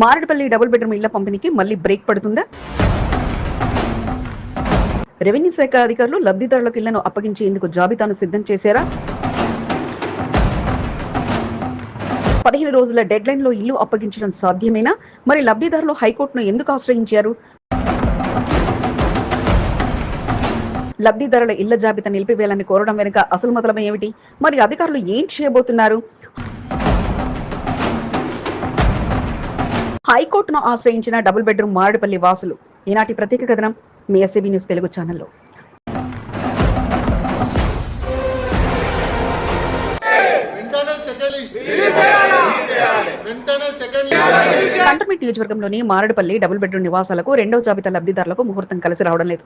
Marredpally double bedroom ఇళ్ళ పంపిణీకి మళ్ళీ బ్రేక్ పడుతుందా? రెవెన్యూ శాఖ అధికారులు లబ్ధిదారులకు ఇళ్ళను అప్పగించేందుకు జాబితాను సిద్ధం చేశారా? పదిహేను రోజుల డెడ్ లైన్లో ఇల్లు అప్పగించడం సాధ్యమేనా? మరి లబ్ధిదారులు హైకోర్టును ఎందుకు ఆశ్రయించారు? లబ్ధిదారుల ఇళ్ళ జాబితా నిలిపివేయాలని కోరడం వెనుక అసలు మొదలం ఏమిటి మరి అధికారులు ఏం చేయబోతున్నారు? హైకోర్టును ఆశ్రయించిన డబుల్ బెడ్రూమ్ మారేడుపల్లి వాసులు. ఈనాటి ప్రత్యేక కథనం మీ ఎస్ఏబీ న్యూస్ తెలుగు ఛానల్లో. కంటర్మెంట్ నియోజకవర్గంలోని మారేడుపల్లి డబుల్ బెడ్రూమ్ నివాసాలకు రెండో జాబితా లబ్ధిదారులకు ముహూర్తం కలిసి రావడం లేదు.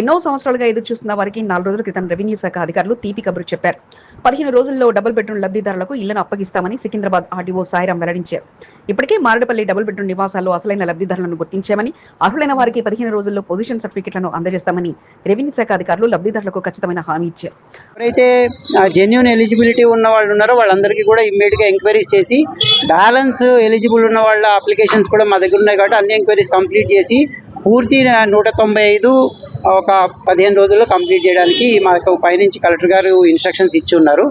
ఎన్నో సంవత్సరాలుగా ఎదురు చూస్తున్న వారికి నాలుగు రోజుల క్రితం రెవెన్యూ శాఖ అధికారులు తీపి కబురు చెప్పారు. పదిహేను రోజుల్లో డబుల్ బెడ్రూమ్ లబ్ధిదారులకు ఇళ్ళను అప్పగిస్తామని సికింద్రాబాద్ ఆర్డీఓ సాయిరాం వెల్లడించారు. ఇప్పటికే మారడపల్లి డబుల్ బెడ్రూమ్ నివాసాల్లో అసలైన లబ్ధిదారులను గుర్తించామని అర్హులైన వారికి పదిహేను రోజుల్లో పొజిషన్ సర్టిఫికెట్లను అందజేస్తామని రెవెన్యూ శాఖ అధికారులు లబ్ధిదారులకు ఖచ్చితమైన హామీ ఇచ్చారు. ఎవరైతే జెన్యున్ ఎలిజిబిలిటీ ఉన్న వాళ్ళు ఉన్నారో వాళ్ళందరికీ కూడా ఇమ్మీడియట్గా ఎంక్వైరీస్ చేసి బ్యాలెన్స్ ఎలిజిబుల్ ఉన్న వాళ్ళ అప్లికేషన్స్ కూడా మా దగ్గర ఉన్నాయి కాబట్టి అన్ని ఎంక్వైరీస్ కంప్లీట్ చేసి పూర్తి నూట తొంభై ఐదు ఒక పదిహేను రోజుల్లో కంప్లీట్ చేయడానికి మాకు పైనుంచి కలెక్టర్ గారు ఇన్స్ట్రక్షన్స్ ఇచ్చి ఉన్నారు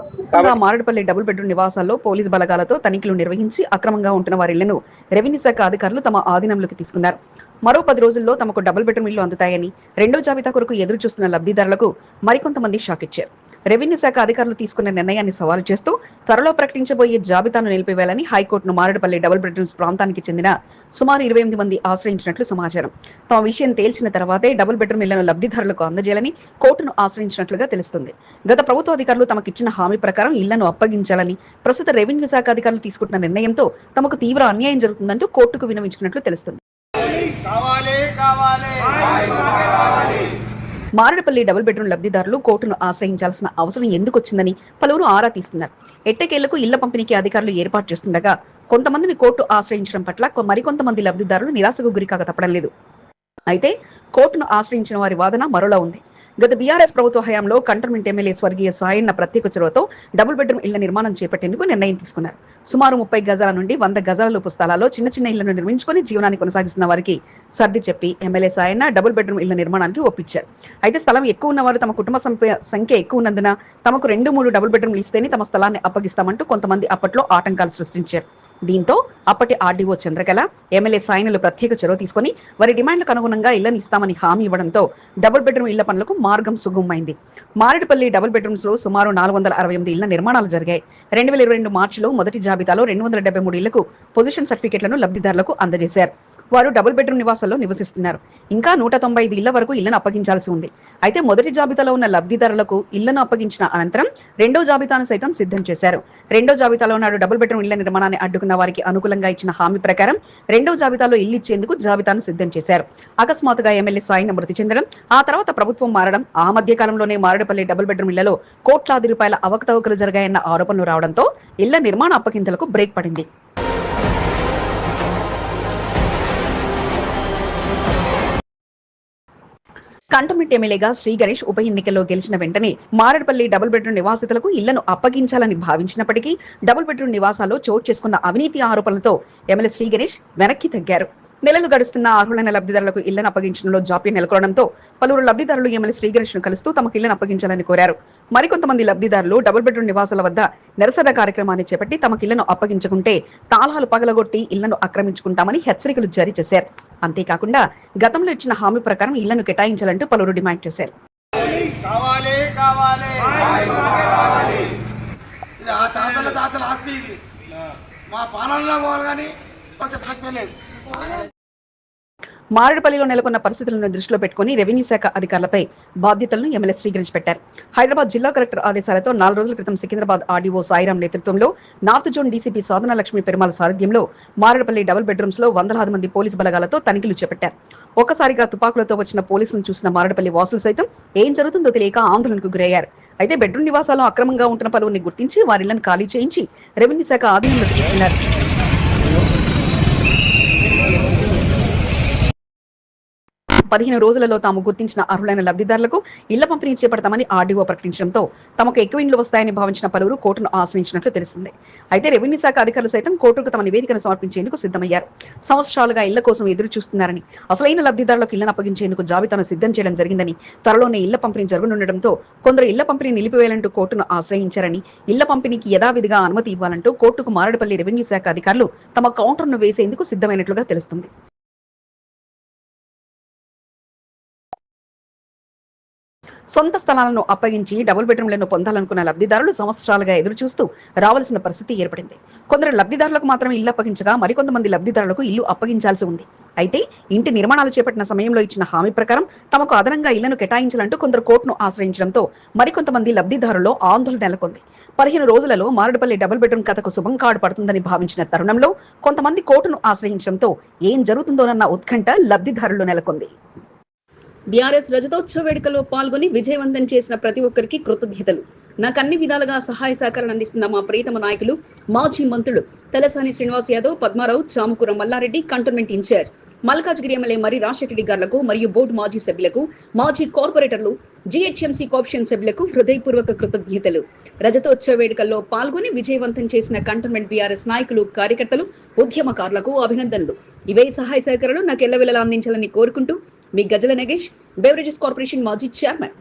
మారేడుపల్లి డబుల్ బెడ్రూమ్ నివాసాల్లో పోలీసు బలగాలతో తనిఖీలు నిర్వహించి అక్రమంగా ఉంటున్న వారి ఇళ్ళను రెవెన్యూ శాఖ అధికారులు తమ ఆధీనంలోకి తీసుకున్నారు. మరో పది రోజుల్లో తమకు డబుల్ బెడ్రూమ్ ఇల్లు అందుతాయని రెండో జాబితా కొరకు ఎదురు చూస్తున్న లబ్ధిదారులకు మరికొంతమంది షాక్ ఇచ్చారు రెవెన్యూ శాఖ అధికారులు తీసుకున్న నిర్ణయాన్ని సవాలు చేస్తూ త్వరలో ప్రకటించబోయే జాబితాను నిలిపివేయాలని హైకోర్టును మారేడుపల్లి డబుల్ బెడ్రూమ్స్ ప్రాంతానికి చెందిన సుమారు ఇరవై ఎనిమిది మంది ఆశ్రయించినట్లు సమాచారం. తమ విషయం తేల్చిన తర్వాతే డబుల్ బెడ్రూమ్ ఇళ్ళను లబ్ధిదారులకు అందజేయాలని కోర్టును ఆశ్రయించినట్లుగా తెలుస్తుంది. గత ప్రభుత్వ అధికారులు తమకిచ్చిన హామీ ప్రకారం ఇళ్ళను అప్పగించాలని ప్రస్తుత రెవెన్యూ శాఖ అధికారులు తీసుకుంటున్న నిర్ణయంతో తమకు తీవ్ర అన్యాయం జరుగుతుందంటూ కోర్టుకు వినవించుకున్నట్లు తెలుస్తుంది. కావాలి కావాలి. మారడపల్లి డబుల్ బెడ్రూమ్ లబ్ధిదారులు కోర్టును ఆశ్రయించాల్సిన అవసరం ఎందుకు వచ్చిందని పలువురు ఆరా తీస్తున్నారు. ఎట్టకేలకు ఇళ్ళ పంపిణీకి అధికారులు ఏర్పాటు చేస్తుండగా కొంతమందిని కోర్టు ఆశ్రయించడం పట్ల మరికొంతమంది లబ్ధిదారులు నిరాశకు గురికాక తప్పడం లేదు. అయితే కోర్టును ఆశ్రయించిన వారి వాదన మరోలా ఉంది. గత బీఆర్ఎస్ ప్రభుత్వ హయాంలో కంటోన్మెంట్ ఎమ్మెల్యే స్వర్గీయ సాయన్న ప్రత్యేక చొరవతో డబుల్ బెడ్రూమ్ ఇళ్ళ నిర్మాణం చేపట్టేందుకు నిర్ణయం తీసుకున్నారు. సుమారు ముప్పై గజాల నుండి వంద గజాల లోపు స్థలాల్లో చిన్న చిన్న ఇళ్ళను నిర్మించుకొని జీవనాన్ని కొనసాగిస్తున్న వారికి సర్ది చెప్పి ఎమ్మెల్యే సాయన్న డబుల్ బెడ్రూమ్ ఇళ్ళ నిర్మాణానికి ఒప్పించారు. అయితే స్థలం ఎక్కువ ఉన్నవారు తమ కుటుంబ సంఖ్య ఎక్కువ ఉన్నందున తమకు రెండు మూడు డబుల్ బెడ్రూమ్లు ఇస్తేనే తమ స్థలాన్ని అప్పగిస్తామంటూ కొంతమంది అప్పట్లో ఆటంకాలు సృష్టించారు. దీంతో అప్పటి ఆర్డీఓ చంద్రకళ ఎమ్మెల్యే సాయనలు ప్రత్యేక చొరవ తీసుకొని వారి డిమాండ్లకు అనుగుణంగా ఇళ్ళను ఇస్తామని హామీ ఇవ్వడంతో డబుల్ బెడ్రూమ్ ఇళ్ళ పనులకు మార్గం సుగమమైంది. మారేడుపల్లి డబుల్ బెడ్రూమ్స్లో సుమారు నాలుగు వందల అరవై ఎనిమిది ఇళ్ళ నిర్మాణాలు జరిగాయి. రెండు వేల ఇరవై రెండు మార్చిలో మొదటి జాబితాలో రెండు వందల డెబ్బై మూడు ఇళ్ళకు పొజిషన్ సర్టిఫికెట్లను లబ్ధిదారులకు అందజేశారు. వారు డబుల్ బెడ్రూమ్ నివాసాల్లో నివసిస్తున్నారు. ఇంకా నూట తొంభై ఐదు ఇళ్ళ వరకు ఇళ్ళను అప్పగించాల్సి ఉంది. అయితే మొదటి జాబితాలో ఉన్న లబ్ధిదారులకు ఇళ్ళను అప్పగించిన అనంతరం రెండో జాబితాను సైతం సిద్ధం చేశారు. రెండో జాబితాలో నాడు డబుల్ బెడ్రూమ్ ఇళ్ళ నిర్మాణాన్ని అడ్డుకున్న వారికి అనుకూలంగా ఇచ్చిన హామీ ప్రకారం రెండో జాబితాలో ఇల్లు ఇచ్చేందుకు జాబితాను సిద్ధం చేశారు. అకస్మాత్తుగా ఎమ్మెల్యే సాయిన మృతి చెందడం ఆ తర్వాత ప్రభుత్వం మారడం ఆ మధ్య కాలంలోనే మారేడుపల్లి డబుల్ బెడ్రూమ్ ఇళ్ళలో కోట్లాది రూపాయల అవకతవకలు జరిగాయన్న ఆరోపణలు రావడంతో ఇళ్ళ నిర్మాణ అప్పగింతలకు బ్రేక్ పడింది. కంటమిట్ ఎమ్మెల్యేగా శ్రీ గణేష్ ఉప ఎన్నికల్లో గెలిచిన వెంటనే మారడపల్లి డబుల్ బెడ్రూమ్ నివాసితులకు ఇళ్ళను అప్పగించాలని భావించినప్పటికీ డబుల్ బెడ్రూమ్ నివాసాల్లో చోటు చేసుకున్న అవినీతి ఆరోపణలతో ఎమ్మెల్యే శ్రీ గణేష్ వెనక్కి తగ్గారు. నెలలు గడుస్తున్న అర్హులైన లబ్ధిదారులకు ఇళ్ళను అప్పగించడంలో జాప్యం నెలకొనడంతో పలువురు లబ్ధిదారులు ఎమ్మెల్యే శ్రీ గణేష్ను కలుస్తూ తమకు ఇళ్ళను అప్పగించాలని కోరారు. మరికొంతమంది లబ్ధిదారులు డబుల్ బెడ్రూమ్ నివాసాల వద్ద నిరసన కార్యక్రమాన్ని చేపట్టి తమకు ఇళ్ళను అప్పగించకుంటే తాళాలు పగలగొట్టి ఇళ్ళను ఆక్రమించుకుంటామని హెచ్చరికలు జారీ చేశారు. అంతేకాకుండా గతంలో ఇచ్చిన హామీ ప్రకారం ఇళ్ళను కేటాయించాలంటూ పలువురు డిమాండ్ చేశారు. మా పాలనలో పోవాలి కానీ కొంచెం శక్తి లేదు. మారేడుపల్లిలో నెలకొన్న పరిస్థితులను దృష్టిలో పెట్టుకుని రెవెన్యూ శాఖ అధికారులపై బాధ్యతలను ఎమ్మెల్యే స్వీకరించి పెట్టారు. హైదరాబాద్ జిల్లా కలెక్టర్ ఆదేశాలతో నాలుగు రోజుల క్రితం సికింద్రాబాద్ ఆర్డీఓ సాయిరాం నేతృత్వంలో north zone DCP Sadhana Lakshmi Perumala సారథ్యంలో మారేడుపల్లి డబుల్ బెడ్రూమ్స్లో వందలాది మంది పోలీసు బలగాలతో తనిఖీలు చేపట్టారు. ఒక్కసారిగా తుపాకులతో వచ్చిన పోలీసులను చూసిన మారేడుపల్లి వాసులు సైతం ఏం జరుగుతుందో తెలియక ఆందోళనకు గురయ్యారు. అయితే బెడ్రూమ్ నివాసాల్లో అక్రమంగా ఉంటున్న పలువురిని గుర్తించి వారిళ్ళను ఖాళీ చేయించి రెవెన్యూ శాఖ ఆధీనంలో తీసుకున్నారు పదిహేను రోజులలో తాము గుర్తించిన అర్హులైన లబ్ధిదారులకు ఇళ్ళ పంపిణీ చేపడతామని ఆర్డీఓ ప్రకటించడంతో తమకు ఎక్కువ ఇండ్లు వస్తాయని భావించిన పలువురు కోర్టును ఆశ్రయించినట్లు తెలిసింది అయితే రెవెన్యూ శాఖ అధికారులు సైతం కోర్టుకు తమ నివేదికను సమర్పించేందుకు సిద్ధమయ్యారు. సంవత్సరాలుగా ఇళ్ళ కోసం ఎదురు చూస్తున్నారని అసలైన లబ్ధిదారులకు ఇళ్ళను అప్పగించేందుకు జాబితాను సిద్ధం చేయడం జరిగిందని త్వరలోనే ఇళ్ళ పంపిణీ జరగనుండటంతో కొందరు ఇళ్ళ పంపిణీ నిలిపివేయాలంటూ కోర్టును ఆశ్రయించారని ఇళ్ళ పంపిణీకి యథావిధిగా అనుమతి ఇవ్వాలంటూ కోర్టుకు మారడపల్లి రెవెన్యూ శాఖ అధికారులు తమ కౌంటర్ను వేసేందుకు సిద్ధమైనట్లుగా తెలుస్తుంది. సొంత స్థలాలను అప్పగించి డబుల్ బెడ్రూమ్లను పొందాలనుకున్న లబ్ధిదారులు సంవత్సరాలుగా ఎదురుచూస్తూ రావాల్సిన పరిస్థితి ఏర్పడింది. కొందరు లబ్ధిదారులకు మాత్రం ఇల్లు అప్పగించగా మరికొంతమంది లబ్ధిదారులకు ఇల్లు అప్పగించాల్సి ఉంది. అయితే ఇంటి నిర్మాణాలు చేపట్టిన సమయంలో ఇచ్చిన హామీ ప్రకారం తమకు అదనంగా ఇళ్ళను కేటాయించాలంటూ కొందరు కోర్టును ఆశ్రయించడంతో మరికొంతమంది లబ్ధిదారుల్లో ఆందోళన నెలకొంది. పదిహేను రోజులలో మారడుపల్లి డబుల్ బెడ్రూమ్ కథకు శుభం కాడు పడుతుందని భావించిన తరుణంలో కొంతమంది కోర్టును ఆశ్రయించడంతో ఏం జరుగుతుందోనన్న ఉత్కంఠ లబ్ధిదారులు నెలకొంది. బీఆర్ఎస్ రజతోత్సవ వేడుకలో పాల్గొని విజయవంతం చేసిన ప్రతి ఒక్కరికి కృతజ్ఞతలు. నాకు అన్ని విధాలుగా సహాయ సహకారాలు అందిస్తున్న మా ప్రియతమ నాయకులు మాజీ మంత్రులు Talasani Srinivas Yadav Padmarao Chamakura Mallareddy cantonment incharge Malkajgiri MLA మరి రాజశేఖర రెడ్డి గారులకు మరియు బోర్డు మాజీ సభ్యులకు మాజీ కార్పొరేటర్లు జీహెచ్ఎంసీ కార్పొరేషన్ సభ్యులకు హృదయపూర్వక కృతజ్ఞతలు. రజతోత్సవ వేడుకల్లో పాల్గొని విజయవంతం చేసిన కంటోన్మెంట్ బీఆర్ఎస్ నాయకులు కార్యకర్తలు ఉద్యమకారులకు అభినందనలు. ఇవే సహాయ సహకారాలు నాకు ఎల్లవెల్లలా అందించాలని కోరుకుంటూ మీ గజల నగేష్ బెవరేజెస్ కార్పొరేషన్ మాజీ చైర్మన్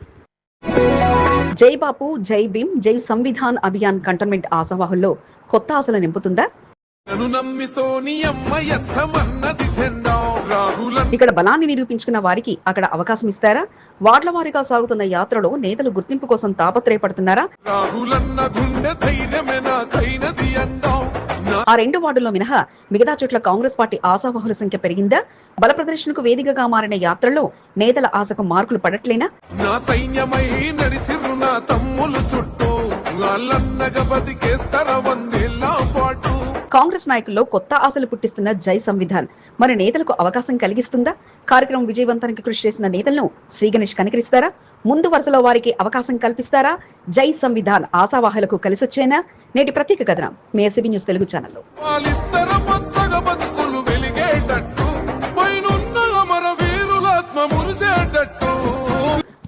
జై బాపు జై భీమ్ జై సంవిధాన్ అభియాన్ కంటోన్మెంట్ ఆశావాహుల్లో కొత్త ఆశలు నింపుతుందా? ఇక్కడ బలాన్ని నిరూపించుకున్న వారికి అక్కడ అవకాశం ఇస్తారా? వార్డుల వారీగా సాగుతున్న యాత్రలో నేతలు గుర్తింపు కోసం తాపత్రయపడుతున్నారా? ఆ రెండు వార్డుల్లో మినహా మిగతా చోట్ల కాంగ్రెస్ పార్టీ ఆశావహుల సంఖ్య పెరిగిందా? బల ప్రదర్శనకు వేదికగా మారిన యాత్రలో నేతల ఆశకు మార్కులు పడట్లేనా? నా సైన్యమై నడిచిర్రు నా తమ్ములు చుట్టూ. వందేళ్ళ పాటు. కాంగ్రెస్ నాయకుల్లో కొత్త ఆశలు పుట్టిస్తున్న జై సంవిధాన్. మరి నేతలకు అవకాశం కలిగిస్తుందా? కార్యక్రమం విజయవంతానికి కృషి చేసిన నేతలను శ్రీ గణేష్ కనికరిస్తారా? ముందు వరుసలో వారికి అవకాశం కల్పిస్తారా? జై సంవిధాన్ ఆశావాహులకు కలిసొచ్చేనా? నేటి ప్రత్యేక కథనం. మీ ఎస్బీ న్యూస్ తెలుగు ఛానల్లో.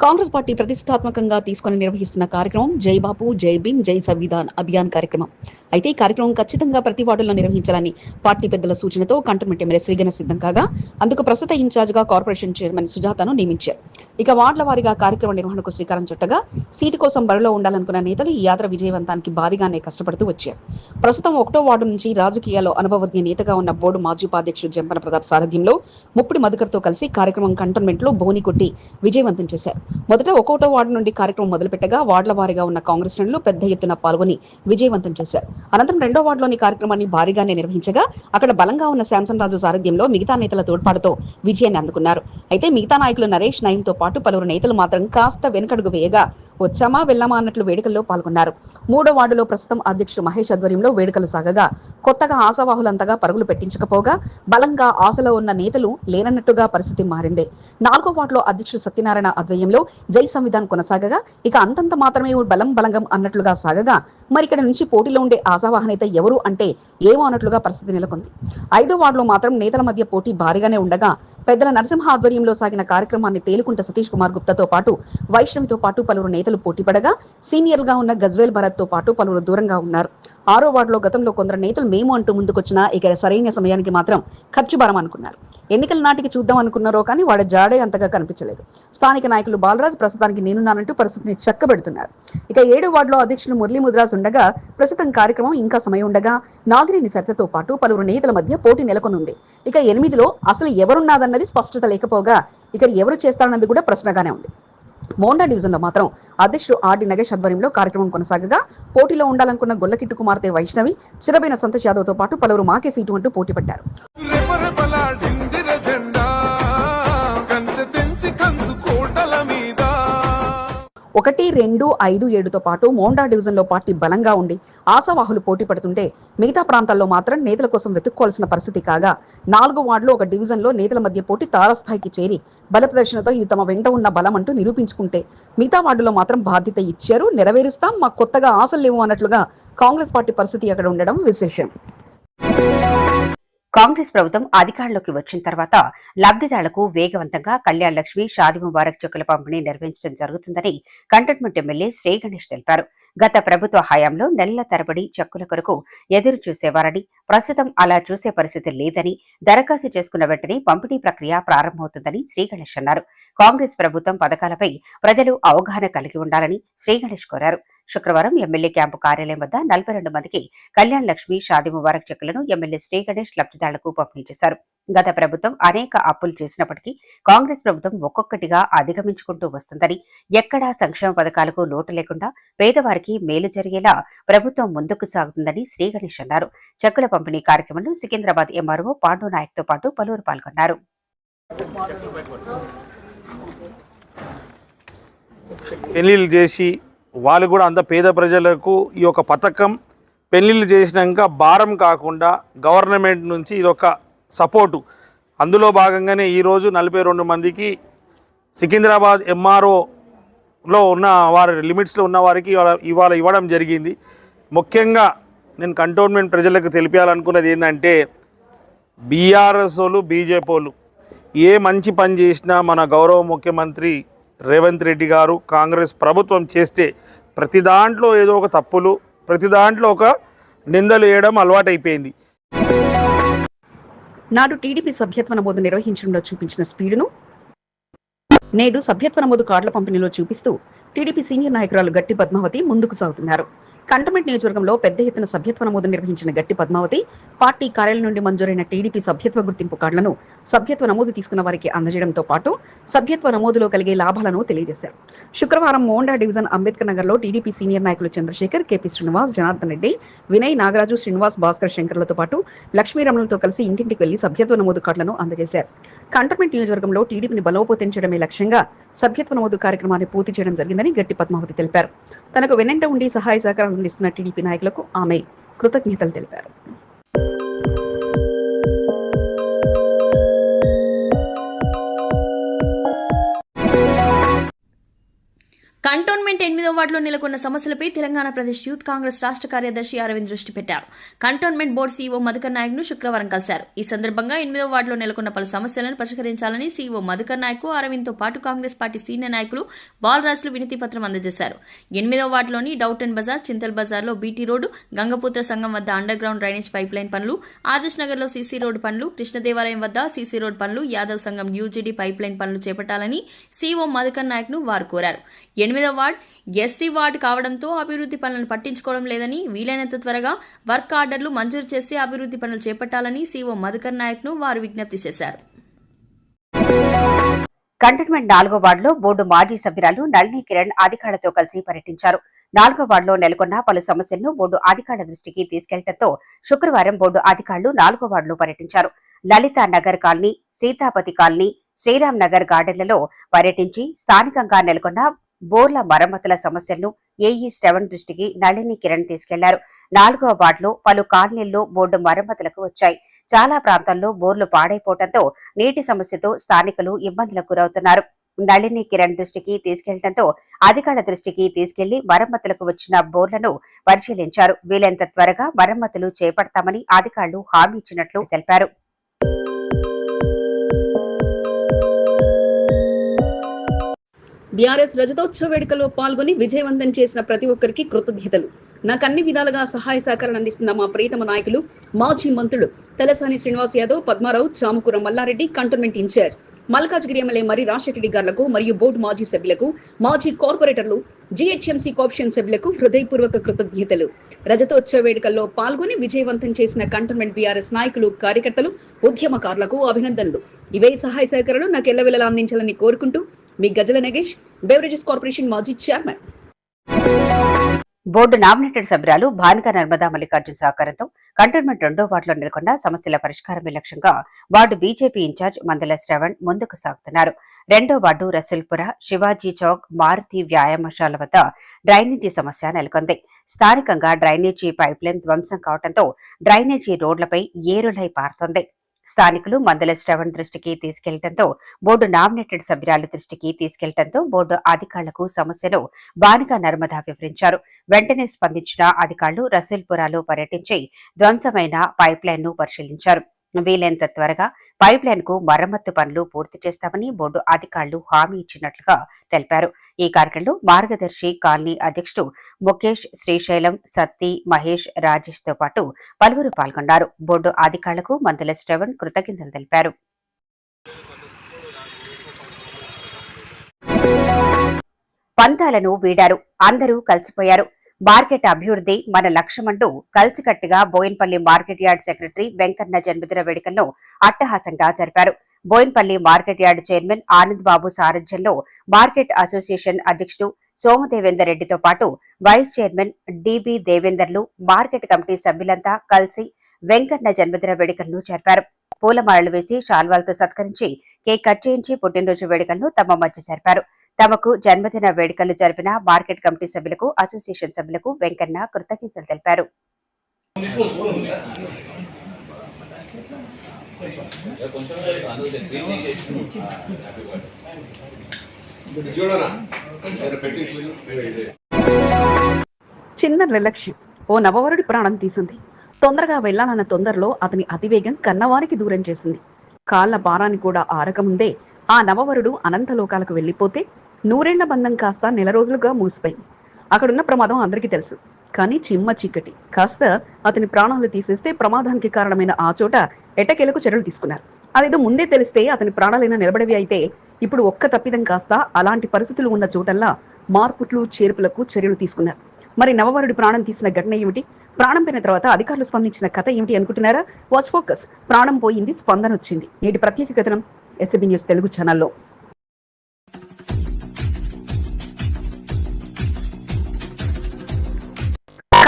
కాంగ్రెస్ పార్టీ ప్రతిష్టాత్మకంగా తీసుకొని నిర్వహిస్తున్న కార్యక్రమం జై బాపు జై భీమ్ జై సంవిధాన్ అభియాన్ కార్యక్రమం. అయితే ఈ కార్యక్రమం ఖచ్చితంగా ప్రతి వార్డులో నిర్వహించాలని పార్టీ పెద్దల సూచనతో కంటోన్మెంట్ ఎమ్మెల్యే శ్రీగణ సిద్ధం కాగా అందుకు ప్రస్తుత ఇన్ఛార్జ్గా కార్పొరేషన్ చైర్మన్ సుజాతను నియమించారు. ఇక వార్డుల వారీగా కార్యక్రమ నిర్వహణకు శ్రీకారం చుట్టగా సీటు కోసం బరిలో ఉండాలనుకున్న నేతలు ఈ యాత్ర విజయవంతానికి భారీగానే కష్టపడుతూ వచ్చారు. ప్రస్తుతం ఒకటో వార్డు నుంచి రాజకీయాల్లో అనుభవజ్ఞ నేతగా ఉన్న బోర్డు మాజీ ఉపాధ్యక్షుడు జంపన ప్రతాప్ సారథ్యంలో ముప్పుడు మధుకర్తో కలిసి కార్యక్రమం కంటోన్మెంట్లో బోని కొట్టి విజయవంతం చేశారు. మొదట ఒకటో వార్డు నుండి కార్యక్రమం మొదలుపెట్టగా వార్డుల వారీగా ఉన్న కాంగ్రెస్ శ్రేణులు పెద్ద ఎత్తున పాల్గొని విజయవంతం చేశారు. అనంతరం రెండో వార్డులోని కార్యక్రమాన్ని భారీగానే నిర్వహించగా అక్కడ బలంగా ఉన్న శాంసన్ రాజు సారథ్యంలో మిగతా నేతల తోడ్పాటుతో విజయాన్ని అందుకున్నారు. అయితే మిగతా నాయకులు నరేష్ నయంతో పాటు పలువురు నేతలు మాత్రం కాస్త వెనుకడుగు వేయగా వచ్చామా వెళ్ళామా అన్నట్లు వేడుకల్లో పాల్గొన్నారు. మూడో వార్డులో ప్రస్తుతం అధ్యక్షుడు మహేష్ ఆధ్వర్యంలో వేడుకలు సాగగా కొత్తగా ఆశావాహులంతగా పరుగులు పెట్టించకపోగా బలంగా ఆశలో ఉన్న నేతలు లేనన్నట్టుగా పరిస్థితి మారింది. నాలుగో వార్డులో అధ్యక్షుడు సత్యనారాయణ ఆధ్వర్యంలో జై సంవిధాన్ కొనసాగగా ఇక అంతంత మాత్రమే బలం బలంగం అన్నట్లుగా సాగగా మరి ఇక్కడ నుంచి పోటీలో ఉండే ఆశావాహ ఎవరు అంటే ఏమో అన్నట్లుగా పరిస్థితి నెలకొంది. ఐదో వార్డులో మాత్రం నేతల మధ్య పోటీ భారీగానే ఉండగా పెద్దల నరసింహ ఆధ్వర్యంలో సాగిన కార్యక్రమాన్ని తేలుకుంట సతీష్ కుమార్ గుప్తాతో పాటు వైష్ణవితో పాటు పలువురు నేతలు పోటీ పడగా సీనియర్గా ఉన్న గజ్వేల్ భరత్తో పాటు పలువురు దూరంగా ఉన్నారు. ఆరో వార్డులో గతంలో కొందరు నేతలు మేము అంటూ ముందుకొచ్చినా ఇక సరైన సమయానికి మాత్రం ఖర్చు భారం అనుకున్నారు. ఎన్నికల నాటికి చూద్దాం అనుకున్నారో కానీ వాడి జాడే అంతగా కనిపించలేదు. స్థానిక నాయకులు బాలరాజ్ ప్రస్తుతానికి నేనున్నానంటూ పరిస్థితిని చక్కబెడుతున్నారు. ఇక ఏడో వార్డులో అధ్యక్షులు మురళీ ముద్రాజ్ ఉండగా ప్రస్తుతం కార్యక్రమం ఇంకా సమయం ఉండగా నాగినేని సరితతో పాటు పలువురు నేతల మధ్య పోటీ నెలకొనుంది. ఇక ఎనిమిదిలో అసలు ఎవరున్నదన్నది స్పష్టత లేకపోగా ఇక ఎవరు చేస్తారన్నది కూడా ప్రశ్నగానే ఉంది. మోండా డివిజన్లో మాత్రం అధ్యక్షుడు ఆర్డి నగేష్ ఆధ్వర్యంలో కార్యక్రమం కొనసాగగా పోటీలో ఉండాలనుకున్న గొల్లకిట్టు కుమార్తె వైష్ణవి చిరబైన సంతోష్ యాదవ్తో పాటు పలువురు మాకే సీటు అంటూ పోటీ పడ్డారు ఒకటి రెండు ఐదు ఏడుతో పాటు మోండా డివిజన్లో పార్టీ బలంగా ఉండి ఆశావాహులు పోటీ పడుతుంటే మిగతా ప్రాంతాల్లో మాత్రం నేతల కోసం వెతుక్కోవాల్సిన పరిస్థితి కాగా నాలుగు వార్డులో ఒక డివిజన్లో నేతల మధ్య పోటీ తారస్థాయికి చేరి బల ప్రదర్శనతో ఇది తమ వెంట ఉన్న బలం అంటూ నిరూపించుకుంటే మిగతా వార్డులో మాత్రం బాధ్యత ఇచ్చారు నెరవేరుస్తాం మాకు కొత్తగా ఆశలు లేవు అన్నట్లుగా కాంగ్రెస్ పార్టీ పరిస్థితి అక్కడ ఉండడం విశేషం. కాంగ్రెస్ ప్రభుత్వం అధికారంలోకి వచ్చిన తర్వాత లబ్ధిదారులకు వేగవంతంగా కళ్యాణ్ లక్ష్మి షాది ముబారక్ చెక్కుల పంపిణీ నిర్వహించడం జరుగుతుందని కంటోన్మెంట్ ఎమ్మెల్యే శ్రీ గణేష్ తెలిపారు. గత ప్రభుత్వ హయాంలో నెలల తరబడి చెక్కుల కొరకు ఎదురు చూసేవారని ప్రస్తుతం అలా చూసే పరిస్థితి లేదని దరఖాస్తు చేసుకున్న వెంటనే పంపిణీ ప్రక్రియ ప్రారంభమవుతుందని శ్రీ గణేష్ అన్నారు. కాంగ్రెస్ ప్రభుత్వం పథకాలపై ప్రజలు అవగాహన కలిగి ఉండాలని శ్రీగణేష్ కోరారు. శుక్రవారం ఎమ్మెల్యే క్యాంపు కార్యాలయం వద్ద నలభై రెండు మందికి కళ్యాణ్ లక్ష్మి షాది ముబారక్ చెక్కులను ఎమ్మెల్యే శ్రీగణేష్ లబ్ధిదారులకు పంపిణీ చేశారు. గత ప్రభుత్వం అనేక అప్పులు చేసినప్పటికీ కాంగ్రెస్ ప్రభుత్వం ఒక్కొక్కటిగా అధిగమించుకుంటూ వస్తుందని ఎక్కడా సంక్షేమ పథకాలకు లోటు లేకుండా పేదవారికి మేలు జరిగేలా ప్రభుత్వం ముందుకు సాగుతుందని శ్రీగణేష్ అన్నారు. చెక్కుల పంపిణీ కార్యక్రమంలో సికింద్రాబాద్ ఎంఆర్ఓ పాండు నాయక్తో పాటు పలువురు పాల్గొన్నారు. పెళ్ళిళ్ళు చేసి వాళ్ళు కూడా అంత పేద ప్రజలకు ఈ యొక్క పథకం పెళ్ళిళ్ళు చేసినాక భారం కాకుండా గవర్నమెంట్ నుంచి ఇది ఒక సపోర్టు. అందులో భాగంగానే ఈరోజు నలభై రెండు మందికి సికింద్రాబాద్ ఎంఆర్ఓలో ఉన్న వారి లిమిట్స్లో ఉన్న వారికి ఇవాళ ఇవాళ ఇవ్వడం జరిగింది. ముఖ్యంగా నేను కంటోన్మెంట్ ప్రజలకు తెలిపించాలనుకున్నది ఏంటంటే బీఆర్ఎస్ వాళ్ళు బీజేపీ వాళ్ళు ఏ మంచి పని చేసినా మన గౌరవ ముఖ్యమంత్రి రేవంత్ రెడ్డి గారు కాంగ్రెస్ ప్రభుత్వం చేస్తే ప్రతి దాంట్లో ఏదో ఒక తప్పులు ప్రతి దాంట్లో ఒక నిందలు వేయడం అలవాటైపోయింది. నాడు టీడీపీ సభ్యత్వ నమోదు నిర్వహించడంలో చూపించిన స్పీడును నేడు సభ్యత్వ నమోదు కార్డుల పంపిణీలో చూపిస్తూ టీడీపీ సీనియర్ నాయకురాలు గట్టి పద్మావతి ముందుకు సాగుతున్నారు. కంటమెంట్ నియోజకవర్గంలో పెద్ద ఎత్తున సభ్యత్వ నమోదు నిర్వహించిన గట్టి పద్మావతి పార్టీ కార్యాలయం నుండి మంజూరైన టీడీపీ సభ్యత్వ గుర్తింపు కార్డులను సభ్యత్వ నమోదు తీసుకున్న వారికి అందజేయడంతో పాటు సభ్యత్వ నమోదులో కలిగే లాభాలను తెలియజేశారు. శుక్రవారం మోండా డివిజన్ అంబేద్కర్ నగర్లో టీడీపీ సీనియర్ నాయకులు చంద్రశేఖర్ కేపీ శ్రీనివాస్ జనార్దన్ రెడ్డి వినయ్ నాగరాజు శ్రీనివాస్ భాస్కర్ శంకర్లతో పాటు లక్ష్మీరమణులతో కలిసి ఇంటింటికి వెళ్ళి సభ్యత్వ నమోదు కార్డులను అందజేశారు. కంటోన్మెంట్ నియోజకవర్గంలో టీడీపీని బలోపేతించడమే లక్ష్యంగా సభ్యత్వ నమోదు కార్యక్రమాన్ని పూర్తి చేయడం జరిగిందని గట్టి పద్మావతి తెలిపారు. తనకు వెనంట ఉండి సహాయ సహకారాలు అందిస్తున్న టీడీపీ నాయకులకు ఆమె కృతజ్ఞతలు తెలిపారు. కంటోన్మెంట్ ఎనిమిదో వార్డులో నెలకొన్న సమస్యలపై తెలంగాణ ప్రదేశ్ యూత్ కాంగ్రెస్ రాష్ట్ర కార్యదర్శి అరవింద్ దృష్టి పెట్టారు. కంటోన్మెంట్ బోర్డు సీఈఓ మధుకర్ నాయక్ను శుక్రవారం కలిశారు. ఈ సందర్భంగా ఎనిమిదో వార్డులో నెలకొన్న పలు సమస్యలను పరిష్కరించాలని సీఈఓ మధుకర్ నాయక్ అరవింద్తో పాటు కాంగ్రెస్ పార్టీ సీనియర్ నాయకులు బాలరాజులు వినతి పత్రం అందజేశారు. ఎనిమిదో వార్డులోని డౌటన్ బజార్ చింతల్ బజార్లో బీటీ రోడ్డు గంగపుత్ర సంఘం వద్ద underground drainage pipeline పనులు ఆదర్శ్ నగర్లో సీసీ రోడ్డు పనులు కృష్ణదేవాలయం వద్ద సీసీ రోడ్ పనులు యాదవ్ సంఘం యూజీడీ పైప్ లైన్ పనులు చేపట్టాలని సీఓ మధుకర్ నాయక్ను వారు కోరారు. ఎనిమిది వార్డ్ ఎస్సీ వార్డ్ కావడంతో అభివృద్ధి పనులను పట్టించుకోవడం లేదని వీలైనంత త్వరగా వర్క్ ఆర్డర్లు మంజూరు చేసి అభివృద్ధి పనులు చేపట్టాలని సీఓ మధుకర్ నాయక్ను వారు విజ్ఞప్తి చేశారు. కంటైన్మెంట్ నాలుగో వార్డులో బోర్డు మాజీ సభ్యురాలు నళిని కిరణ్ అధికారులతో కలిసి పర్యటించారు. నాలుగో వార్డులో నెలకొన్న పలు సమస్యలను బోర్డు అధికారుల దృష్టికి తీసుకెళ్ళడంతో శుక్రవారం బోర్డు అధికారులు నాలుగో వార్డులో పర్యటించారు. లలిత నగర్ కాలనీ సీతాపతి కాలనీ శ్రీరామ్ నగర్ గార్డెన్లలో పర్యటించి స్థానికంగా నెలకొన్న బోర్ల మరమ్మతుల సమస్యలను ఏఈ శ్రవణ్ దృష్టికి నళిని కిరణ్ తీసుకెళ్ళారు. నాలుగో వార్డులో పలు కాలనీల్లో బోర్డు మరమ్మతులకు వచ్చాయి. చాలా ప్రాంతాల్లో బోర్లు పాడైపోవడంతో నీటి సమస్యతో స్థానికులు ఇబ్బందులకు గురవుతున్నారు. నళిని కిరణ్ దృష్టికి తీసుకెళ్ళడంతో అధికారుల దృష్టికి తీసుకెళ్ళి మరమ్మతులకు వచ్చిన బోర్లను పరిశీలించారు. వీలైనంత త్వరగా మరమ్మతులు చేపడతామని అధికారులు హామీ ఇచ్చినట్లు తెలిపారు. బీఆర్ఎస్ రజతోత్సవ వేడుకలో పాల్గొని విజయవంతం చేసిన ప్రతి ఒక్కరికి కృతజ్ఞతలు. నాకు అన్ని విధాలుగా సహాయ సహకారం అందిస్తున్న మా ప్రియతమ నాయకులు మాజీ మంత్రులు Talasani Srinivas Yadav Padmarao Chamakura Mallareddy cantonment incharge. Malkajgiri MLA Marri Rajasekhar Reddy గారులకు మరియు బోర్డు మాజీ సభ్యులకు మాజీ కార్పొరేటర్లు జీహెచ్ఎంసీ కోఆప్షన్ సభ్యులకు హృదయపూర్వక కృతజ్ఞతలు. రజతోత్సవ వేడుకల్లో పాల్గొని విజయవంతం చేసిన కంటోన్మెంట్ బీఆర్ఎస్ నాయకులు కార్యకర్తలు ఉద్యమకారులకు అభినందనలు. ఇవే సహాయ సహకారాలు నాకు ఎల్లవెల్లలా అందించాలని కోరుకుంటూ మీ గజల నగేష్ బెవరేజెస్ కార్పొరేషన్ మాజీ చైర్మన్. బోర్డు నామినేటెడ్ సభ్యురాలు భానుక నర్మదా మల్లికార్జున సహకారంతో కంటోన్మెంట్ రెండో వార్డులో నెలకొన్న సమస్యల పరిష్కారమే లక్ష్యంగా వార్డు బీజేపీ ఇన్ఛార్జ్ మందల శ్రవణ్ ముందుకు సాగుతున్నారు. రెండో వార్డు రసూల్పుర శివాజీ చౌక్ మారుతి వ్యాయామశాల వద్ద డ్రైనేజీ సమస్య నెలకొంది. స్థానికంగా డ్రైనేజీ పైప్లైన్ ధ్వంసం కావడంతో డ్రైనేజీ రోడ్లపై ఏరులై పారుతోంది. స్థానికులు మందల శ్రవణ్ దృష్టికి తీసుకెళ్ళడంతో బోర్డు నామినేటెడ్ సభ్యురాల దృష్టికి తీసుకెళ్ళడంతో బోర్డు అధికారులకు సమస్యను బానిక నర్మదా వివరించారు. వెంటనే స్పందించిన అధికారులు రసూల్పురాలో పర్యటించి ధ్వంసమైన పైప్ లైన్ను పరిశీలించారు. వీలైనంత త్వరగా పైప్ లైన్కు మరమ్మత్తు పనులు పూర్తి చేస్తామని బోర్డు అధికారులు హామీ ఇచ్చినట్లుగా తెలిపారు. ఈ కార్యక్రమంలో మార్గదర్శి కాలనీ అధ్యక్షుడు ముఖేష్ శ్రీశైలం సత్తి మహేష్ రాజేష్తో పాటు పలువురు పాల్గొన్నారు. బోర్డు అధికారులకు మందల శ్రవణ్ కృతజ్ఞతలు తెలిపారు. పంతాలను వీడారు. అందరూ కలిసిపోయారు. మార్కెట్ అభివృద్ధి మన లక్ష్యమంటూ కలిసికట్టుగా Bowenpally market yard secretary Venkanna జన్మదిన వేడుకలను అట్టహాసంగా జరిపారు. Bowenpally market yard chairman Anand Babu సారథ్యంలో మార్కెట్ అసోసియేషన్ అధ్యక్షుడు సోమదేవేందర్ రెడ్డితో పాటు వైస్ చైర్మన్ డిబి దేవేందర్లు మార్కెట్ కమిటీ సభ్యులంతా కలిసి వెంకన్న జన్మదిన వేడుకలను జరిపారు. పూలమాలలు వేసి శాల్వాలతో సత్కరించి కేక్ కట్ చేయించి పుట్టినరోజు వేడుకలను తమ మధ్య జరిపారు. తమకు జన్మదిన వేడుకలు జరిపిన మార్కెట్ కమిటీ సభ్యులకు అసోసియేషన్ సభ్యులకు వెంకన్న కృతజ్ఞతలు తెలిపారు. చిన్న నిర్లక్ష్యం. ఓ నవవరుడి ప్రాణం తీసింది. తొందరగా వెళ్ళాలన్న తొందరలో అతని అతివేగం కన్నవానికి దూరం చేసింది. కాళ్ళ భారాన్ని కూడా ఆరకముందే ఆ నవవరుడు అనంతలోకాలకు వెళ్ళిపోతే నూరేళ్ళ బంధం కాస్త నెల రోజులుగా మూసిపోయింది అక్కడున్న ప్రమాదం అందరికీ తెలుసు. కానీ చిమ్మ చీకటి. కాస్త అతని ప్రాణాలు తీసేస్తే ప్రమాదానికి కారణమైన ఆ చోట ఎటకేలకు చర్యలు తీసుకున్నారు. అదేదో ముందే తెలిస్తే అతని ప్రాణాలైనా నిలబడేవి అయితే ఇప్పుడు ఒక్క తప్పిదం కాస్త అలాంటి పరిస్థితులు ఉన్న చోటల్లా మార్పుట్లు చేర్పులకు చర్యలు తీసుకున్నారు. మరి నవవరుడి ప్రాణం తీసిన ఘటన ఏమిటి? ప్రాణం పోయిన తర్వాత అధికారులు స్పందించిన కథ ఏమిటి అనుకుంటున్నారా? Watch focus. ప్రాణం పోయింది స్పందన వచ్చింది నేటి ప్రత్యేక కథనం? ఎస్ఎబి న్యూస్ తెలుగు ఛానల్లో.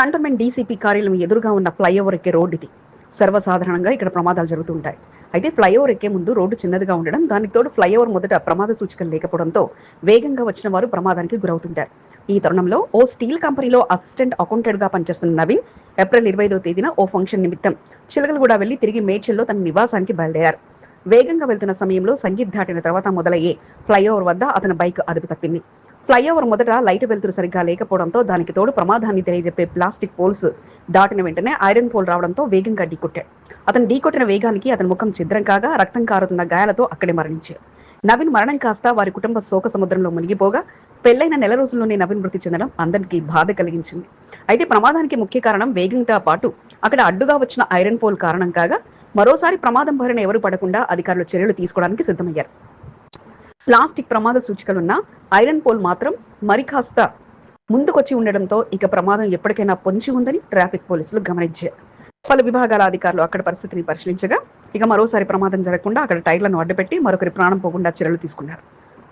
కంటోన్మెంట్ డీసీపీ కార్యాలయం ఎదురుగా ఉన్న ఫ్లైఓవర్ ఎక్కే రోడ్ ఇది సర్వసాధారణంగా ఇక్కడ ప్రమాదాలు జరుగుతుంటాయి. అయితే ఫ్లైఓవర్ ఎక్కే ముందు రోడ్డు చిన్నదిగా ఉండడం దానికి తోడు ఫ్లైఓవర్ మొదట ప్రమాద సూచికలు లేకపోవడంతో వేగంగా వచ్చిన వారు ప్రమాదానికి గురవుతుంటారు. ఈ తరుణంలో ఓ స్టీల్ కంపెనీలో అసిస్టెంట్ అకౌంటెంట్గా పనిచేస్తున్న నవీన్ ఏప్రిల్ ఇరవై తేదీన ఓ ఫంక్షన్ నిమిత్తం చిలకలగూడ వెళ్ళి తిరిగి మేడ్చల్లో తన నివాసానికి బయలుదేరారు. వేగంగా వెళ్తున్న సమయంలో సంగీత్ దాటిన తర్వాత మొదలయ్యే ఫ్లైఓవర్ వద్ద అతని బైక్ అదుపు తప్పింది. ఫ్లైఓవర్ మొదట లైట్ వెలుతురు సరిగ్గా లేకపోవడంతో దానికి తోడు ప్రమాదాన్ని తెలియజెప్పే ప్లాస్టిక్ పోల్స్ దాటిన వెంటనే ఐరన్ పోల్ రావడంతో వేగంగా ఢీకొట్టాడు అతను ఢీకొట్టిన వేగానికి అతని ముఖం ఛిద్రం కాగా రక్తం కారుతున్న గాయాలతో అక్కడే మరణించారు. నవీన్ మరణం కాస్త వారి కుటుంబ శోక సముద్రంలో మునిగిపోగా పెళ్ళైన నెల రోజుల్లోనే నవీన్ మృతి చెందడం అందరికీ బాధ కలిగించింది. అయితే ప్రమాదానికి ముఖ్య కారణం వేగంతో పాటు అక్కడ అడ్డుగా వచ్చిన ఐరన్ పోల్ కారణం కాగా మరోసారి ప్రమాదం బారిన ఎవరు పడకుండా అధికారులు చర్యలు తీసుకోవడానికి సిద్ధమయ్యారు. ప్లాస్టిక్ ప్రమాద సూచికలున్న ఐరన్ పోల్ మాత్రం మరి కాస్త ముందుకొచ్చి ఉండడంతో ఇక ప్రమాదం ఎప్పటికైనా పొంచి ఉందని ట్రాఫిక్ పోలీసులు గమనించారు. పలు విభాగాల అధికారులు అక్కడ పరిస్థితిని పరిశీలించగా ఇక మరోసారి ప్రమాదం జరగకుండా అక్కడ టైర్లను అడ్డపెట్టి మరొకరి ప్రాణం పోకుండా చర్యలు తీసుకున్నారు.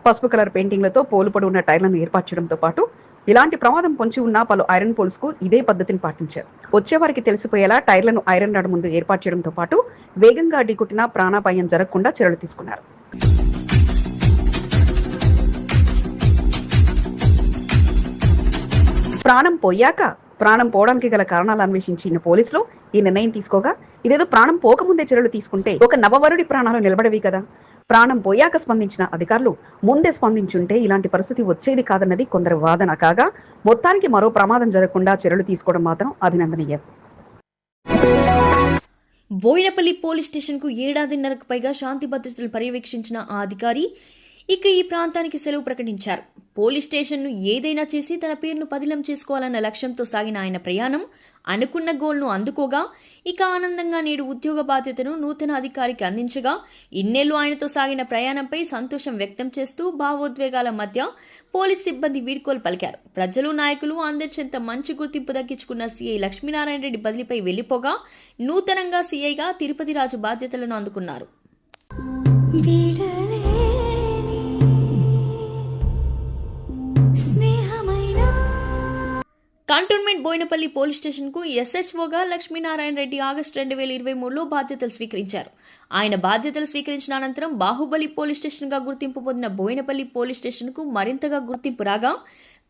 పసుపు కలర్ పెయింటింగ్లతో పోలుపడి ఉన్న టైర్లను ఏర్పాటు చేయడంతో పాటు ఇలాంటి ప్రమాదం పొంచి ఉన్న పలు ఐరన్ పోల్స్కు ఇదే పద్ధతిని పాటించారు. వచ్చేవారికి తెలిసిపోయేలా టైర్లను ఐరన్ రాడ్ ముందు ఏర్పాటు చేయడంతో పాటు వేగంగా అడ్డుకుట్టిన ప్రాణాపాయం జరగకుండా చర్యలు తీసుకున్నారు. ప్రాణం పోయాక ప్రాణం పోవడానికి గల కారణాలు అన్వేషించిన పోలీసులు ఈ నిర్ణయం తీసుకోగా ఇదేదో ప్రాణం పోకముందే చర్యలు తీసుకుంటే ఒక నవవరుడి ప్రాణాలు నిలబడవి కదా. ప్రాణం పోయాక స్పందించిన అధికారులు ముందే స్పందించుంటే ఇలాంటి పరిస్థితి వచ్చేది కాదన్నది కొందరు వాదన కాగా మొత్తానికి మరో ప్రమాదం జరగకుండా చర్యలు తీసుకోవడం మాత్రం అభినందనీయం. బోయినపల్లి పోలీస్ స్టేషన్కు ఏడాదిన్నరకు పైగా శాంతి భద్రతలు పర్యవేక్షించిన ఆ అధికారి ఇక ఈ ప్రాంతానికి సెలవు ప్రకటించారు. పోలీస్ స్టేషన్ను ఏదైనా చేసి తన పేరును పదిలం చేసుకోవాలన్న లక్ష్యంతో సాగిన ఆయన ప్రయాణం అనుకున్న గోల్ను అందుకోగా ఇక ఆనందంగా నేడు ఉద్యోగ బాధ్యతను నూతన అధికారికి అందించగా ఇన్నేళ్ళు ఆయనతో సాగిన ప్రయాణంపై సంతోషం వ్యక్తం చేస్తూ భావోద్వేగాల మధ్య పోలీస్ సిబ్బంది వీడ్కోలు పలికారు. ప్రజలు నాయకులు అందరిచెంత మంచి గుర్తింపు దక్కించుకున్న సీఐ లక్ష్మీనారాయణ రెడ్డి బదిలీపై వెళ్ళిపోగా నూతనంగా సీఐగా తిరుపతి రాజు బాధ్యతలను అందుకున్నారు. కంటోన్మెంట్ బోయినపల్లి పోలీస్ స్టేషన్కు ఎస్హెచ్ఓగా లక్ష్మీనారాయణ రెడ్డి ఆగస్టు రెండు వేల ఇరవై మూడులో బాధ్యతలు స్వీకరించారు. ఆయన బాధ్యతలు స్వీకరించిన అనంతరం బాహుబలి పోలీస్ స్టేషన్గా గుర్తింపు పొందిన బోయినపల్లి పోలీస్ స్టేషన్కు మరింతగా గుర్తింపు రాగా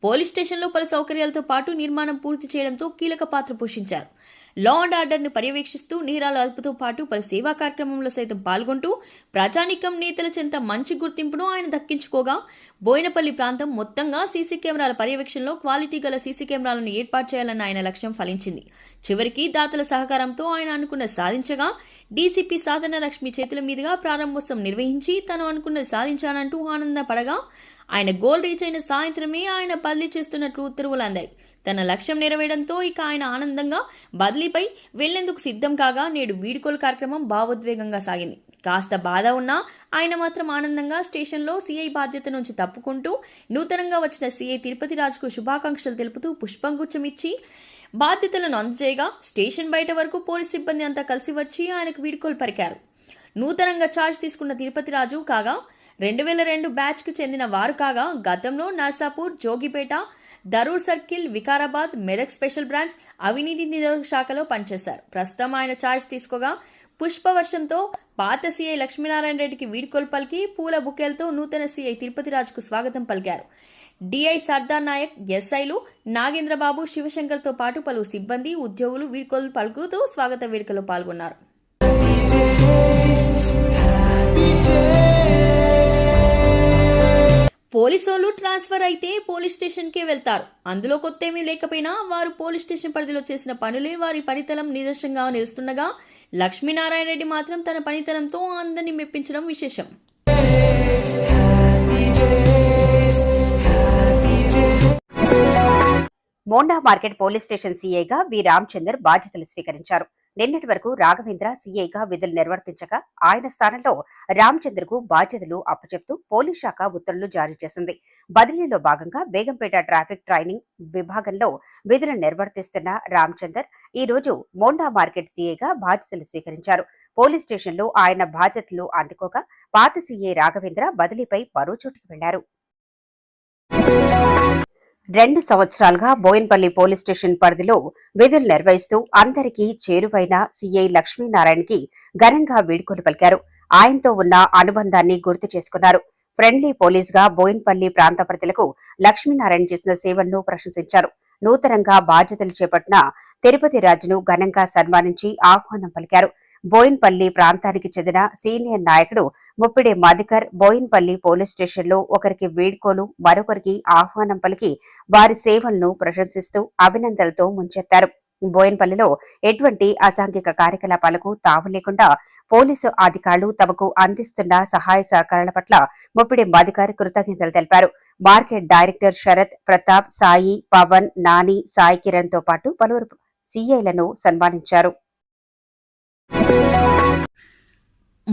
పోలీస్ స్టేషన్లో పలు సౌకర్యాలతో పాటు నిర్మాణం పూర్తి చేయడంతో కీలక పాత్ర పోషించారు. లా అండ్ ఆర్డర్ను పర్యవేక్షిస్తూ నేరాల అదుపుతో పాటు పలు సేవా కార్యక్రమంలో సైతం పాల్గొంటూ ప్రజానికం నేతల చెంత మంచి గుర్తింపును ఆయన దక్కించుకోగా బోయినపల్లి ప్రాంతం మొత్తంగా సీసీ కెమెరాల పర్యవేక్షణలో క్వాలిటీ గల సీసీ కెమెరాలను ఏర్పాటు చేయాలన్న ఆయన లక్ష్యం ఫలించింది. చివరికి దాతల సహకారంతో ఆయన అనుకున్న సాధించగా డీసీపీ సాధన లక్ష్మి చేతుల మీదుగా ప్రారంభోత్సవం నిర్వహించి తను అనుకున్నది సాధించానంటూ ఆనందపడగా ఆయన గోల్ రీచ్ అయిన సాయంత్రమే ఆయన బదిలీ చేస్తున్నట్లు ఉత్తర్వులు అందాయి. తన లక్ష్యం నెరవేయడంతో ఇక ఆయన ఆనందంగా బదిలీపై వెళ్ళేందుకు సిద్ధం కాగా నేడు వీడుకోలు కార్యక్రమం భావోద్వేగంగా సాగింది. కాస్త బాధ ఉన్నా ఆయన మాత్రం ఆనందంగా స్టేషన్లో సీఐ బాధ్యత నుంచి తప్పుకుంటూ నూతనంగా వచ్చిన సీఐ తిరుపతి రాజుకు శుభాకాంక్షలు తెలుపుతూ పుష్పంగుచ్చం ఇచ్చి బాధ్యతలను అందజేయగా స్టేషన్ బయట వరకు పోలీస్ సిబ్బంది అంతా కలిసి వచ్చి ఆయనకు వీడుకోలు పరికారు. నూతనంగా ఛార్జ్ తీసుకున్న తిరుపతి రాజు కాగా రెండు వేల రెండు బ్యాచ్కు చెందిన వారు కాగా గతంలో Narsapur Jogipet Darur circle Vikarabad Medak special branch అవినీతి నిరోధక శాఖలో పనిచేశారు. ప్రస్తుతం ఆయన ఛార్జ్ తీసుకోగా పుష్పవర్షంతో పాత సీఐ లక్ష్మీనారాయణ రెడ్డికి వీడ్కోలు పలికి పూల బుకేలతో నూతన సీఐ తిరుపతి రాజుకు స్వాగతం పలికారు. డిఐ సర్దార్ నాయక్ ఎస్ఐలు నాగేంద్రబాబు శివశంకర్తో పాటు పలువురు సిబ్బంది ఉద్యోగులు వీడ్కోలు పలుకుతూ స్వాగత వేడుకలో పాల్గొన్నారు. పోలీసోళ్ళు ట్రాన్స్ఫర్ అయితే పోలీస్ స్టేషన్కే వెళ్తారు. అందులో కొత్తేమీ లేకపోయినా వారు పోలీస్ స్టేషన్ పరిధిలో చేసిన పనులే వారి పనితనం నిదర్శనంగా నిలుస్తుండగా లక్ష్మీనారాయణ రెడ్డి మాత్రం తన పనితనంతో అందరినీ మెప్పించడం విశేషం. మోండా మార్కెట్ పోలీస్ స్టేషన్ సీఐగా వి రామచందర్ బాధ్యతలు స్వీకరించారు. నిన్నటి వరకు రాఘవేంద్ర సీఐగా విధులు నిర్వర్తించగా ఆయన స్థానంలో రామచంద్రకు బాధ్యతలు అప్పచెప్తూ పోలీస్ శాఖ ఉత్తర్వులు జారీ చేసింది. బదిలీలో భాగంగా బేగంపేట ట్రాఫిక్ ట్రైనింగ్ విభాగంలో విధులు నిర్వర్తిస్తున్న రామచందర్ ఈ రోజు మోండా మార్కెట్ సీఐగా బాధ్యతలు స్వీకరించారు. పోలీస్ స్టేషన్లో ఆయన బాధ్యతలు అందుకోగా పాత సీఐ రాఘవేంద్ర బదిలీపై మరో చోటుకు వెళ్ళారు. రెండు సంవత్సరాలుగా బోయిన్పల్లి పోలీస్ స్టేషన్ పరిధిలో విధులు నిర్వహిస్తూ అందరికీ చేరువైన సీఐ లక్ష్మీనారాయణకి ఘనంగా వీడ్కోలు పలికారు. ఆయనతో ఉన్న అనుబంధాన్ని గుర్తు చేసుకున్నారు. ఫ్రెండ్లీ పోలీస్గా బోయిన్పల్లి ప్రాంత ప్రజలకు లక్ష్మీనారాయణ చేసిన సేవలను ప్రశంసించారు. నూతనంగా బాధ్యతలు చేపట్టిన తిరుపతి రాజును ఘనంగా సన్మానించి ఆహ్వానం పలికారు. బోయిన్పల్లి ప్రాంతానికి చెందిన సీనియర్ నాయకుడు ముప్పిడి మధికర్ బోయిన్పల్లి పోలీస్ స్టేషన్లో ఒకరికి వీడ్కోలు మరొకరికి ఆహ్వానం పలికి వారి సేవలను ప్రశంసిస్తూ అభినందనలతో ముంచెత్తారు. బోయిన్పల్లిలో ఎటువంటి అసాంఘిక కార్యకలాపాలకు తావు లేకుండా పోలీసు అధికారులు తమకు అందిస్తున్న సహాయ సహకారాల పట్ల ముప్పిడి మధికర్ కృతజ్ఞతలు తెలిపారు. మార్కెట్ డైరెక్టర్ శరత్ ప్రతాప్ సాయి పవన్ నాని సాయి కిరణ్తో పాటు పలువురు సీఐలను సన్మానించారు. Música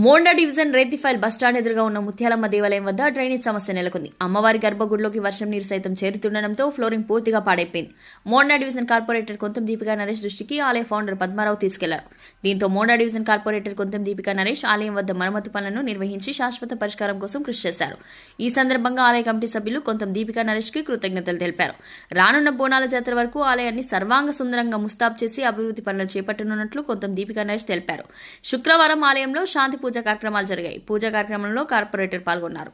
Monda division Rethifile bus stand ఎదురుగా ఉన్న ముత్యాలమ్మ దేవాలయం వద్ద డ్రైనేజ్ సమస్య నెలకొంది. అమ్మవారి గర్భగుడిలోకి వర్షం నీరు సైతం చేరుతుండడంతో ఫ్లోరింగ్ పూర్తిగా పాడైపోయింది. మోండా డివిజన్ కార్పొరేటర్ కొంతం దీపికా నరేష్ దృష్టికి ఆలయ ఫౌండర్ పద్మారావు తీసుకెళ్ళారు. దీంతో మోండా డివిజన్ కార్పొరేటర్ కొంతం దీపికా నరేష్ ఆలయం వద్ద మరమ్మతు పనులను నిర్వహించి శాశ్వత పరిష్కారం కోసం కృషి చేశారు. ఈ సందర్భంగా ఆలయ కమిటీ సభ్యులు కొంతం దీపికా నరేష్కి కృతజ్ఞతలు తెలిపారు. రానున్న బోనాల జాతర వరకు ఆలయాన్ని సర్వాంగ సుందరంగా ముస్తాబ్ చేసి అభివృద్ధి పనులు చేపట్టనున్నట్లు కొంతం దీపికా నరేష్ తెలిపారు. శుక్రవారం ఆలయంలో శాంతి పూజ కార్యక్రమాలు జరిగాయి. పూజా కార్యక్రమంలో కార్పొరేటర్ పాల్గొన్నారు.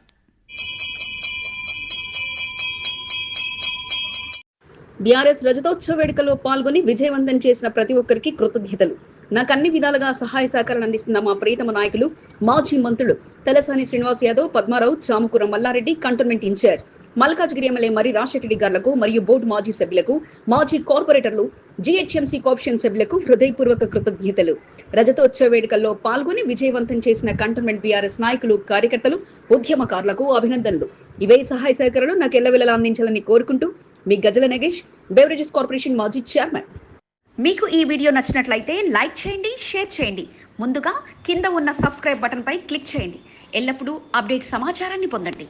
బీఆర్ఎస్ రజతోత్సవ వేడుకలో పాల్గొని విజయవంతం చేసిన ప్రతి ఒక్కరికి కృతజ్ఞతలు. నాకు అన్ని విధాలుగా సహాయ సహకారాలు అందిస్తున్న మా ప్రీతమ నాయకులు మాజీ మంత్రులు Talasani Srinivas Yadav Padmarao Chamakura Mallareddy cantonment incharge. Malkajgiri MLA Marri Rajasekhar Reddy గారులకు మరియు బోర్డు మాజీ సభ్యులకు మాజీ కార్పొరేటర్లు జీహెచ్ఎంసీ కోఆప్షన్ సభ్యులకు హృదయపూర్వక కృతజ్ఞతలు. రజతోత్సవ వేడుకల్లో పాల్గొని విజయవంతం చేసిన కంటోన్మెంట్ బీఆర్ఎస్ నాయకులు కార్యకర్తలు ఉద్యమకారులకు అభినందనలు. ఇవే సహాయ సహకారాలు నాకు ఎల్లవెల్లలా అందించాలని కోరుకుంటూ మీ గజల నగేష్ బెవరేజెస్ కార్పొరేషన్ మాజీ చైర్మన్. మీకు ఈ వీడియో నచ్చినట్లయితే లైక్ చేయండి షేర్ చేయండి. ముందుగా కింద ఉన్న సబ్స్క్రైబ్ బటన్పై క్లిక్ చేయండి. ఎల్లప్పుడూ అప్డేట్ సమాచారాన్ని పొందండి.